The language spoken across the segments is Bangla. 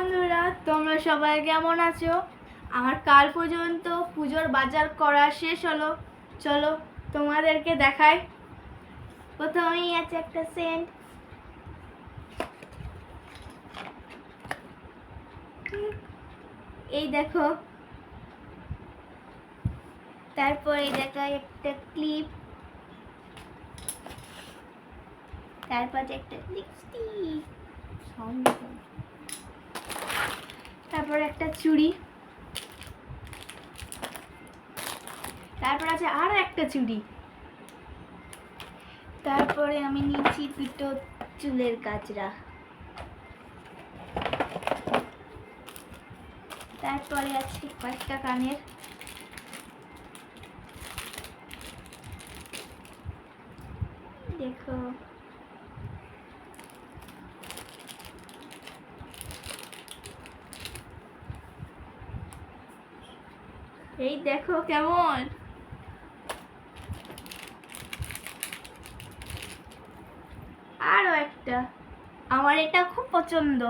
বন্ধুরা, তোমরা সবাই কেমন আছো? আমার কাল পর্যন্ত পুজোর বাজার করা শেষ হলো। চলো তোমাদেরকে দেখাই। প্রথমেই আছে একটা সেন্ট। এই দেখো। তারপরে দেখা একটা ক্লিপ। তারপর একটা লিপস্টিক। তারপর একটা চুড়ি। তারপর আছে আর একটা চুড়ি। তারপরে আমি নিয়েছি দুটো চুলের কাচরা। তারপরে আছে কয়েকটা কানের। দেখো। এই দেখো কেমন। আরও একটা। আমার এটা খুব পছন্দ।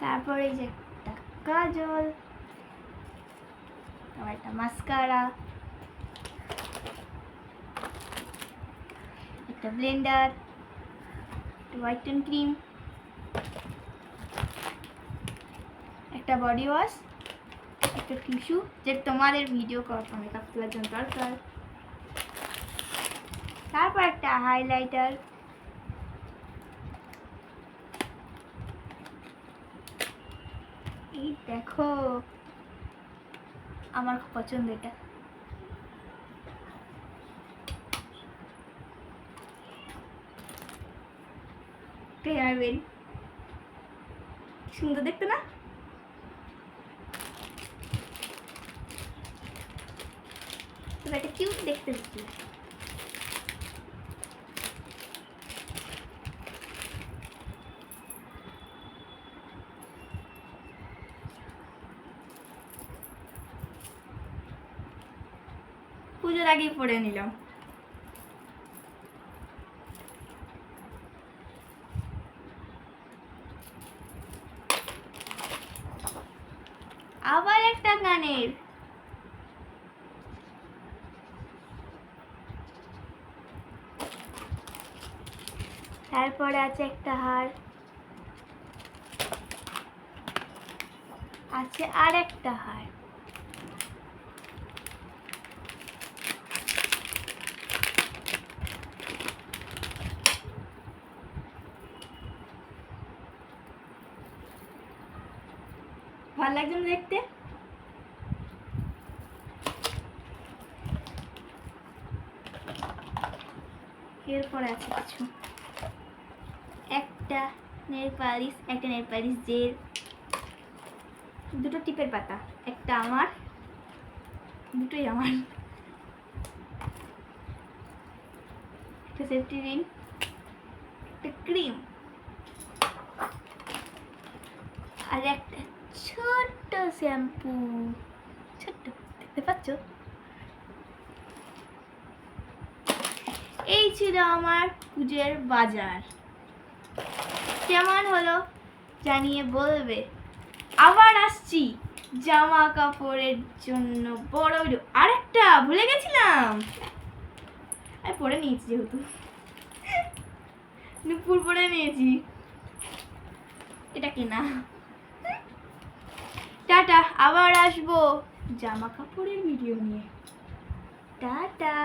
তারপরে যে একটা কাজল। আমার একটা মাস্কারা একটা ব্লেন্ডার একটা হোয়াইটেন ক্রিম একটা বডি ওয়াশ একটা টিস্যু যে তোমাদের ভিডিও করার মেকআপ তোলার জন্য দরকার। তারপর একটা হাইলাইটার এই দেখো, আমার খুব পছন্দ এটা। সুন্দর দেখতে না? কিউট দেখতে পুজোর আগেই পরে নিলাম। আবার একটা গানের। তারপরে আছে একটা হার। আছে আর একটা হার। ভালো লাগছে দেখতে? এরপরে আছে কিছু। একটা নেল পালিশ, একটা নেল পালিশ জেল, দুটো টিপের পাতা, একটা আমার, দুটোই আমার। একটা সেফটি রিং একটা ক্রিম আর একটা ছোট্ট শ্যাম্পু ছোট্ট, দেখতে পাচ্ছ? এই ছিল আমার পুজোর বাজার। কেমন হলো? জানিয়ে বলবে। আবার আসছি জামা কাপড়ের জন্য। বড় ভিডিও আরেকটা, ভুলে গেছিলাম। আমি পরে নিয়েছি যেহেতু। নুপুর পরে নিয়েছি। এটা কেনা। টাটা, আবার আসব। জামা কাপড়ের ভিডিও নিয়ে। টাটা।